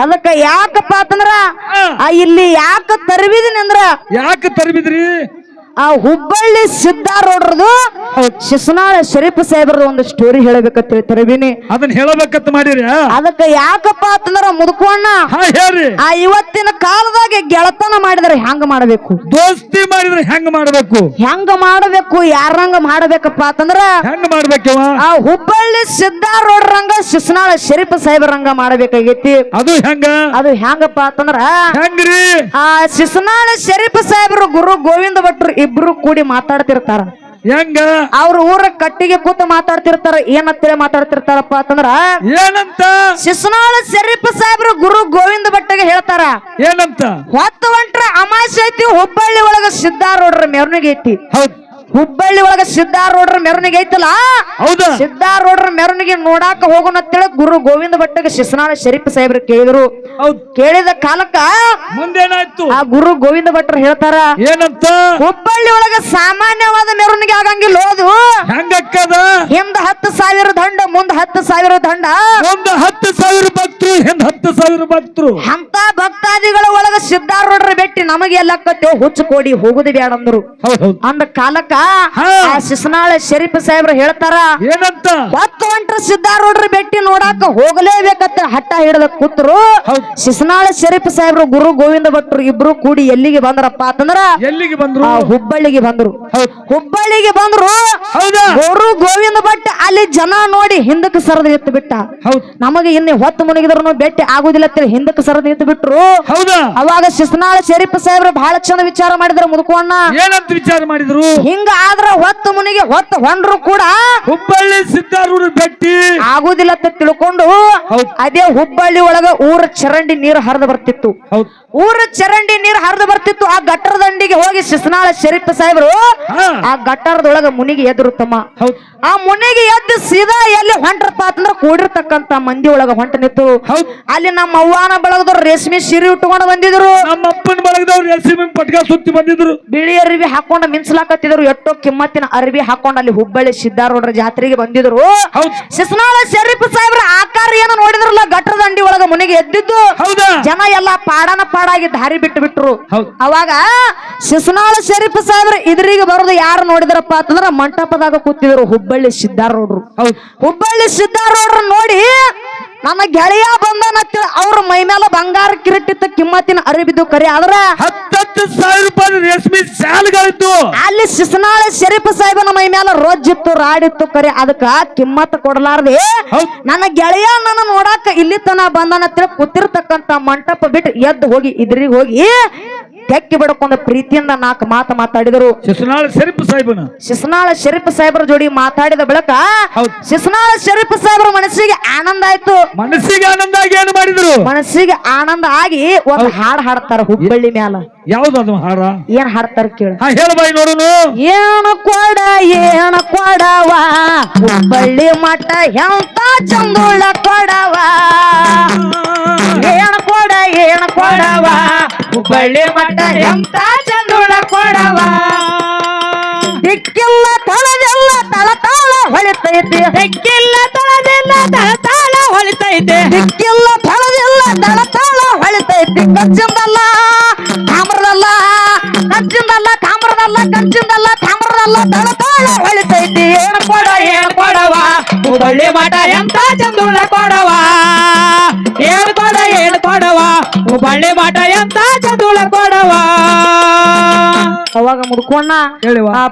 ಅದಕ್ಕ ಯಾಕಪ್ಪ ಅಂತಂದ್ರ ಆ ಇಲ್ಲಿ ಯಾಕ ತರಬಿದಿನಿ ಅಂದ್ರ ಯಾಕ ತರಬಿದ್ರಿ? ಆ ಹುಬ್ಬಳ್ಳಿ ಸಿದ್ದಾರೂಢರದು ಶಿಸ್ನಾಳ ಶರೀಫ್ ಸಾಹೇಬ್ರದ್ದು ಒಂದು ಸ್ಟೋರಿ ಹೇಳಬೇಕಂತ ತರಬಿನಿ ಅದನ್ನ ಹೇಳಬೇಕಂತ ಮಾಡಿರಿ ಅದಕ್ಕ ಯಾಕಪ್ಪ ಅಂತಂದ್ರ ಮುದುಕಣ್ಣ ಹಾ ಹೇಳ್ರಿ. ಆ ಇವತ್ತಿನ ಕಾಲದಾಗ ಗೆಳತನ ಮಾಡಿದ್ರೆ ಹೆಂಗ ಮಾಡಬೇಕು? ದೋಸ್ತಿ ಮಾಡಿದ್ರೆ ಹೆಂಗ್ ಮಾಡ್ಬೇಕು? ಹೆಂಗ ಮಾಡಬೇಕು ಯಾರಂಗ ಮಾಡಬೇಕಪ್ಪ ಅಂತಂದ್ರ ಹೆಂಗ್ ಮಾಡ್ಬೇಕವ? ಆ ಹುಬ್ಬಳ್ಳಿ ಸಿದ್ದಾರೂಢರಂಗ ಶಿಸ್ನಾಳ ಶರೀಫ್ ಸಾಹೇಬ್ರಂಗ ಮಾಡಬೇಕಾಗೈತಿ. ಅದು ಹೆಂಗ? ಅದು ಹೆಂಗಪ್ಪ ಅಂತಂದ್ರ ಹೆಂಗ್ರಿ? ಆ ಶಿಸ್ನಾಳ ಶರೀಫ್ ಸಾಹೇಬ್ರು ಗುರು ಗೋವಿಂದ ಭಟ್ರು ಇಬ್ರು ಕೂಡಿ ಮಾತಾಡ್ತಿರ್ತಾರ. ಹೆಂಗ? ಅವ್ರ ಊರ ಕಟ್ಟಿಗೆ ಕೂತು ಮಾತಾಡ್ತಿರ್ತಾರ. ಏನಂತೇಳಿ ಮಾತಾಡ್ತಿರ್ತಾರಪ್ಪ ಅಂತಂದ್ರ ಏನಂತ? ಶಿಶುನಾಳ ಶರೀಫ್ ಸಾಹೇಬ್ರು ಗುರು ಗೋವಿಂದ ಭಟ್ಟಗೆ ಹೇಳ್ತಾರ. ಏನಂತ? ಹೊತ್ತು ಹೊಂಟ್ರ ಅಮಾಸೆ ಐತಿ ಹುಬ್ಬಳ್ಳಿ ಒಳಗ ಸಿದ್ದಾರೂಢರ ಮೆರವಣಿಗೆ ಐತಿ. ಹೌದ್. ಹುಬ್ಬಳ್ಳಿ ಒಳಗ ಸಿದ್ಧಾರೂಢರ ಮೆರವಣಿಗೆ ಐತಲ್ಲ? ಹೌದು? ಸಿದ್ಧಾರೂಢರ ಮೆರವಣಿಗೆ ನೋಡಾಕ ಹೋಗೋಣ ಅಂತೇಳಿ ಗುರು ಗೋವಿಂದ ಭಟ್ಟ ಶಿಸ್ನಾಳ ಶರೀಫ್ ಸಾಹೇಬ್ರು ಕೇಳಿದ್ರು. ಕೇಳಿದ ಕಾಲಕ್ಕ ಮುಂದೇನಾಯ್ತು? ಆ ಗುರು ಗೋವಿಂದ ಭಟ್ರು ಹೇಳ್ತಾರ ಏನಂತ? ಹುಬ್ಬಳ್ಳಿ ಒಳಗ ಸಾಮಾನ್ಯವಾದ ಮೆರವಣಿಗೆ ಆಗಂಗಿಲ್ಲ ಹೋದು ಹೆಂಗಕ್ಕದ? ಹಿಂದ ಹತ್ತು ಸಾವಿರ ದಂಡ ಮುಂದ ಹತ್ತು ಸಾವಿರ ದಂಡ. ಒಂದು ಹತ್ತು ಸಾವಿರ ಭಕ್ತರು ಹಿಂದ ಹತ್ತು ಸಾವಿರ ಭಕ್ತರು. ಅಂತ ಭಕ್ತಾದಿಗಳ ಒಳಗ ಸಿದ್ಧಾರೂಢರ ಬೆಟ್ಟಿ ನಮಗೆ ಎಲ್ಲಕ್ಕತ್ತೇವ್ ಹುಚ್ಚು ಕೊಡಿ ಹೋಗುದು ಬೇಡ ಅಂದ್ರು ಹೌದ್ ಹೌದ್. ಅಂದ ಕಾಲಕ್ಕ. ಆ ಶಿಸ್ನಾಳ ಶರೀಫ್ ಸಾಹೇಬ್ರು ಹೇಳ್ತಾರ? ಏನಂತ? ಹತ್ತು ಹೊಂಟ್ರ ಸಿದ್ದಾರೂಢರ ಬೆಟ್ಟಿ ನೋಡಾಕ ಹೋಗಲೇಬೇಕತ್ತ ಹಟ್ಟ ಹಿಡಿದ ಕೂತ್ರು. ಶಿಸ್ನಾಳ ಶರೀಫ್ ಸಾಹೇಬ್ರು ಗುರು ಗೋವಿಂದ ಭಟ್ರು ಇಬ್ರು ಕೂಡಿ ಎಲ್ಲಿಗೆ ಬಂದ್ರಪ್ಪ ಅಂತಂದ್ರ ಎಲ್ಲಿಗೆ ಬಂದ್ರು? ಹುಬ್ಬಳ್ಳಿಗೆ ಬಂದ್ರು. ಹುಬ್ಬಳ್ಳಿಗೆ ಬಂದ್ರು. ಹೌದಾ? ಗುರು ಗೋವಿಂದ ಭಟ್ ಅಲ್ಲಿ ಜನ ನೋಡಿ ಹಿಂದಕ್ಕೆ ಸರದ ಎತ್ತು ಬಿಟ್ಟ. ನಮಗೆ ಇನ್ನೇ ಹೊತ್ತು ಮುನಿಗಿದ್ರು ಭೇಟಿ ಆಗುದಿಲ್ಲ ಅಂತೇಳಿ ಹಿಂದಕ್ಕೆ ಸರದ ಎತ್ತು ಬಿಟ್ರು. ಹೌದಾ? ಅವಾಗ ಶಿಸ್ನಾಳ ಶರೀಫ್ ಸಾಹೇಬ್ರು ಬಹಳ ಚಂದ ವಿಚಾರ ಮಾಡಿದ್ರು ಮುದುಕಣ್ಣ ಏನಂತ ವಿಚಾರ ಮಾಡಿದ್ರು? ಹಿಂಗ ಆದ್ರ ಹೊತ್ತು ಮುನಿಗೆ ಹೊತ್ತು ಹೊಂಡ್ರು ಕೂಡ ಹುಬ್ಬಳ್ಳಿ ಸಿದ್ದಾರೂರು ಬೆಟ್ಟಿ ಆಗುದಿಲ್ಲ ಅಂತ ತಿಳ್ಕೊಂಡು ಅದೇ ಹುಬ್ಬಳ್ಳಿ ಒಳಗ ಊರ ಚರಂಡಿ ನೀರು ಹರಿದು ಬರ್ತಿತ್ತು. ಊರ ಚರಂಡಿ ನೀರು ಹರಿದು ಬರ್ತಿತ್ತು. ಆ ಗಟ್ಟರ ದಂಡಿಗೆ ಹೋಗಿ ಶಿಸ್ನಾಳ ಶರೀಫ್ ಸಾಹೇಬ್ರು ಆ ಗಟ್ಟರದೊಳಗ ಮುನಿಗೆ ಎದುರು ತಮ್ಮ. ಆ ಮುನಿಗೆ ಎದ್ದು ಸೀದಾ ಎಲ್ಲಿ ಹೊಂಟ್ರಪ್ಪ ಅಂತಂದ್ರ ಕೂಡಿರ್ತಕ್ಕಂತ ಮಂದಿ ಒಳಗ ಹೊಂಟ ನಿಂತು. ಅಲ್ಲಿ ನಮ್ಮ ಅವ್ವಾನ ಬಳಗದವ್ರು ರೇಷ್ಮೆ ಸೀರೆ ಉಟ್ಕೊಂಡು ಬಂದಿದ್ರು. ನಮ್ಮ ಅಪ್ಪನ ಬಳಗದವ್ರು ರೇಷ್ಮೆ ಪಟ್ಕ ಸುತ್ತಿ ಬಂದಿದ್ರು. ಬಿಳಿ ಅರಿವಿ ಹಾಕೊಂಡು ಮಿನ್ಸಲಾಕತ್ತಿದ್ರು ಎಷ್ಟೋ ಕಿಮ್ಮತ್ತಿನ ಅರಿವಿ ಹಾಕೊಂಡ್ ಅಲ್ಲಿ ಹುಬ್ಬಳ್ಳಿ ಸಿದ್ದಾರೋಡ್ರ ಜಾತ್ರೆಗೆ ಬಂದಿದ್ರು. ಶಿಸ್ನಾಳ ಶರೀಫ್ ಸಾಹೇಬ್ರ ಆಕಾರ ಏನು ನೋಡಿದ್ರಲ್ಲ ಗಟ್ಟರ ದಂಡಿ ಒಳಗ ಮುನಿಗೆ ಎದ್ದಿದ್ದು. ಹೌದಾ? ಜನ ಎಲ್ಲಾ ಪಾಡನ ಪಾಡಾಗಿ ದಾರಿ ಬಿಟ್ಟು ಬಿಟ್ರು ಅವಾಗ ಶಿಸ್ನಾಳ ಶರೀಫ್ ಸಾಹೇಬ್ರ ಇದ್ರಿಗೆ ಬರೋದು ಯಾರು ನೋಡಿದ್ರಪ್ಪ ಅಂತಂದ್ರ ಮಂಟಪದಾಗ ಕೂತಿದ್ರು ಹುಬ್ಬಳ್ಳಿ ಸಿದ್ದಾರೋಡ್ರು ಹುಬ್ಬಳ್ಳಿ ಸಿದ್ದಾರೋಡ್ರ ನೋಡಿ ನನ್ನ ಗೆಳೆಯ ಬಂದನತ್ತ ಅವ್ರ ಮೈ ಮೇಲೆ ಬಂಗಾರ ಕಿರಟ್ಟಿತ್ತ ಕಿಮ್ಮತ್ತಿನ ಅರಿಬಿದ್ದು ಕರೆ. ಆದ್ರ ಹತ್ತತ್ತು ಸಾವಿರ ರೂಪಾಯಿ ರೇಷ್ಮೆ ಶಾಲೆಗಳಿತ್ತು. ಅಲ್ಲಿ ಶಿಸನಾಳ ಶರೀಫ್ ಸಾಹೇಬನ ಮೈ ಮೇಲೆ ರೋಜಿತ್ತು ರಾಡಿತ್ತು ಕರೆ. ಅದಕ್ಕ ಕಿಮ್ಮತ್ ಕೊಡಲಾರ್ದೆ. ನನ್ನ ಗೆಳೆಯ ನನ್ನ ನೋಡಾಕ ಇಲ್ಲಿ ತನ ಬಂದನತ್ತ ಕೂತಿರ್ತಕ್ಕಂತ ಮಂಟಪ ಬಿಟ್ಟು ಎದ್ದು ಹೋಗಿ ಇದ್ರಿಗೆ ಹೋಗಿ ತೆಕ್ಕಿ ಬಿಡಕೊಂಡ ಪ್ರೀತಿಯಿಂದ ನಾಲ್ಕು ಮಾತು ಮಾತಾಡಿದರು. ಶಿಶುನಾಳ ಶರೀಫ್ ಸಾಹೇಬನ. ಶಿಸ್ನಾಳ ಶರೀಫ್ ಸಾಹೇಬ್ರ ಜೋಡಿ ಮಾತಾಡಿದ ಬಳಿಕ ಹೌದ್. ಶಿಸ್ನಾಳ ಶರೀಫ್ ಸಾಹೇಬ್ರ ಮನಸ್ಸಿಗೆ ಆನಂದ ಆಯ್ತು. ಮನಸ್ಸಿಗೆ ಆನಂದ ಆಗಿ ಏನು ಮಾಡಿದ್ರು? ಮನಸ್ಸಿಗೆ ಆನಂದ ಆಗಿ ಒಂದು ಹಾಡ್ ಹಾಡ್ತಾರ ಹುಬ್ಬಳ್ಳಿ ಮ್ಯಾಲ. ಯಾವ್ದು ಹಾಡ? ಏನ್ ಹಾಡ್ತಾರ ಕೇಳ. ಹಾ ಹೇಳ ಬಾಯಿ ನೋಡುನು. ಏನು ಕೊಡ ಏನು ಕೊಡವ? ಹುಬ್ಬಳ್ಳಿ ಮಠ ಎಂತ ಚಂದುಳ ಕೊಡವ? ಏನು ಕೊಡ ಏನು ಕೊಡವ? ಹುಬ್ಬಳ್ಳಿ ಮಠ ಎಂತ ಚಂದುಳ ಕೊಡವ? ದಿಕ್ಕಿಲ್ಲ ತಳದೆಲ್ಲ ತಳತಾಳ ಹೊಳಿತೈತೆ ದಿಕ್ಕಿಲ್ಲ ತಳದೆಲ್ಲ ತಳತಾಳ ಹೊಳಿತೈತೆ ದಿಕ್ಕಿಲ್ಲ ತಳದೆಲ್ಲ ತಳತಾಳ ಹೊಳಿತೈತೆ ಕಚ್ಚಿಂದಲ್ಲ ತಾಮ್ರದಲ್ಲ ಕಚ್ಚಿಂದಲ್ಲ ತಾಮ್ರದಲ್ಲ ಕಚ್ಚಿಂದಲ್ಲ ತಾಮ್ರದಲ್ಲ ತಳತಾಳ ಹೊಳಿತೈತಿ ಏನು ಕೊಡ ಏನು ಕೊಡವ? ಹುಬ್ಬಳ್ಳಿ ಮಠ ಎಂತ ಚಂದುಳ ಕೊಡವ? ಏನ್ ಕೊಡ ಕೊಡವ? ಹುಬ್ಬಳ್ಳಿ ಮಠ ಎಂತ ಚಂದುಳ ಕೊಡವ? ಅವಾಗ ಮುಡ್ಕೊಂಡ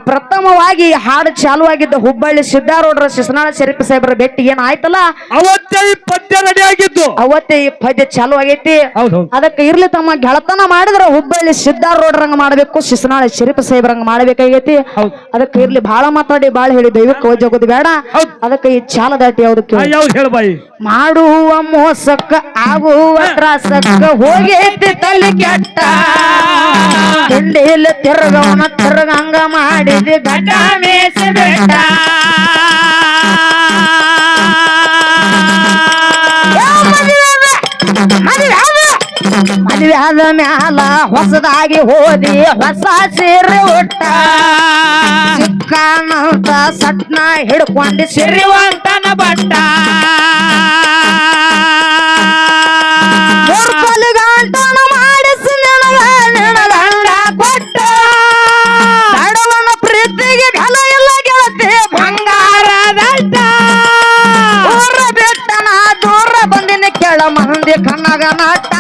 ಪ್ರಥಮವಾಗಿ ಹಾಡು ಚಾಲು ಆಗಿದ್ದ ಹುಬ್ಬಳ್ಳಿ ಸಿದ್ದಾರೋಡ್ರ ಶಿಸ್ನಾಳ ಶರೀಫ್ ಸಾಹೇಬರ ಭೇಟಿ ಏನ್ ಆಯ್ತಲ್ಲ ಅವತ್ತೇ ಈ ಪದ್ಯ ರೆಡಿ ಆಗಿದ್ದು ಅವತ್ತೇ ಈ ಪದ್ಯ ಚಾಲು ಆಗೈತಿ ಅದಕ್ಕೆ ಇರ್ಲಿ ತಮ್ಮ ಗೆಳತನ ಮಾಡಿದ್ರ ಹುಬ್ಬಳ್ಳಿ ಸಿದ್ದಾರೂಢರಂಗ ಮಾಡಬೇಕು ಶಿಸ್ನಾಳ ಶರೀಫ್ ಸಾಹೇಬ್ರಂಗ ಮಾಡ್ಬೇಕಾಗೈತಿ. ಅದಕ್ಕೆ ಇರ್ಲಿ ಬಾಳ ಮಾತಾಡಿ ಬಾಳ ಹೇಳಿ ದೈವಕ್ಕೆ ಹೋಗೋದು ಬೇಡ. ಅದಕ್ಕೆ ಈ ಚಾಲ ದಾಟಿ ಯಾವ್ದು ಮಾಡುವ ಮೋಸಕ್ಕ ಆಗುವ ತ್ರಾಸಕ್ಕ ಹೋಗೈತಿ ತಲೆ ಕೆಟ್ಟ. ತಿಂಡಿಯಲ್ಲಿ ತಿರುಗವನ ತಿರುಗಂಗ ಮಾಡಿದ ಗಡ್ಡ ಮೇಸಿ ಬೆಟ್ಟ. ಮದುವೆ ಆದ ಮ್ಯಾಲ ಹೊಸದಾಗಿ ಹೋದಿ ಹೊಸ ಸೀರೆ ಉಟ್ಟ. ಸಿಕ್ಕಾನಂತ ಸಟ್ನ ಹಿಡ್ಕೊಂಡು ಸಿರಿವಂತನ ಬಟ್ಟ. ಮೂರು ಮಂದಿ ಕಣ್ಣಗ ನಟ್ಟ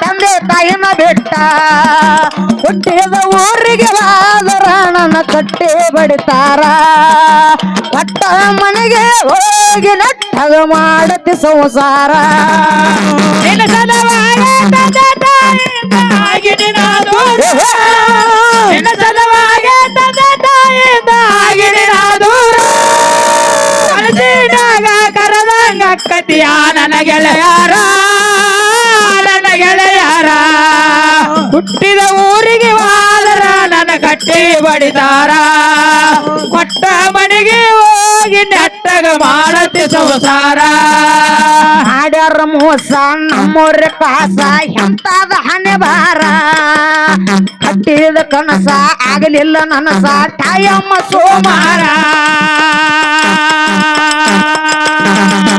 ತಂದೆ ತಾಯಿನ ಬಿಟ್ಟ. ಹುಟ್ಟಿದ ಊರಿಗೆ ಬಾದರಾಣನ ಕಟ್ಟಿ ಬಡಿತಾರ. ಒಟ್ಟ ಮನೆಗೆ ಹೋಗಿ ನಟ್ಟಗ ಮಾಡತಿ ಸಂಸಾರ. ನನಗೆ ಸಲುವಾಗಿ ಹುಟ್ಟಿದ ಊರಿಗೆ ವಾದರ ನನ್ನ ಕಟ್ಟಿ ಬಡಿದಾರ ಕೊಟ್ಟ ಮನೆಗೆ ಹೋಗಿ ನೆಟ್ಟಗ ಮಾಡತಿ ಸಂಸಾರ. ಹಾಡ್ಯಾರ ಮೋಸ ನಮ್ಮೂರ ಕಾಸ, ಎಂತಾದ ಹಣೆ ಬಾರ ಕಟ್ಟಿದ ಕನಸ ಆಗಲಿಲ್ಲ ನನಸ, ತಾಯಮ್ಮ ಸೋಮಾರ. ಮಾರ